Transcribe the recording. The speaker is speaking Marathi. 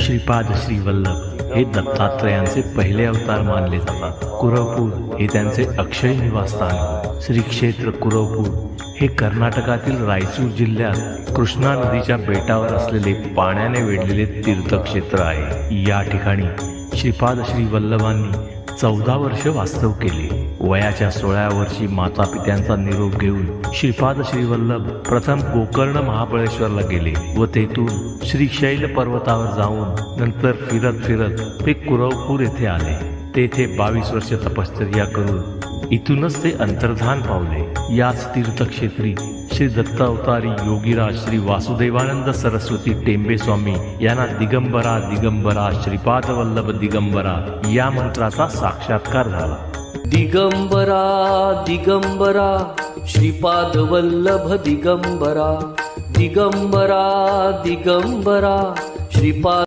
श्रीपाद श्रीवल्लभ हे दत्तात्रयांचे पहिले अवतार मानले जातात. कुरवपूर हे त्यांचे अक्षय निवासस्थान आहे. श्री क्षेत्र कुरवपूर हे कर्नाटकातील रायचूर जिल्ह्यात कृष्णा नदीच्या बेटावर असलेले पाण्याने वेढलेले तीर्थक्षेत्र आहे. या ठिकाणी श्रीपाद श्री वल्लभांनी चौदा वर्ष वास्तव केले. वयाच्या सोळा वर्षी माता पित्यांचा निरोप घेऊन श्रीपाद श्रीवल्लभ प्रथम गोकर्ण महाबळेश्वरला गेले व तेथून श्रीशैल पर्वतावर जाऊन नंतर फिरत फिरत ते कुरवपूर येथे आले. तेथे बावीस वर्ष तपश्चर्या करून इथूनच ते अंतर्धान पावले. याच तीर्थक्षेत्री श्री दत्तावतारी योगीराज श्री वासुदेवानंद सरस्वती टेंबे स्वामी यांना दिगंबरा दिगंबरा श्रीपाद वल्लभ दिगंबरा या मंत्राचा साक्षात्कार झाला. दिगंबरा दिगंबरा श्रीपाद वल्लभ दिगंबरा दिगम्बरा दिगम्बरा श्रीपा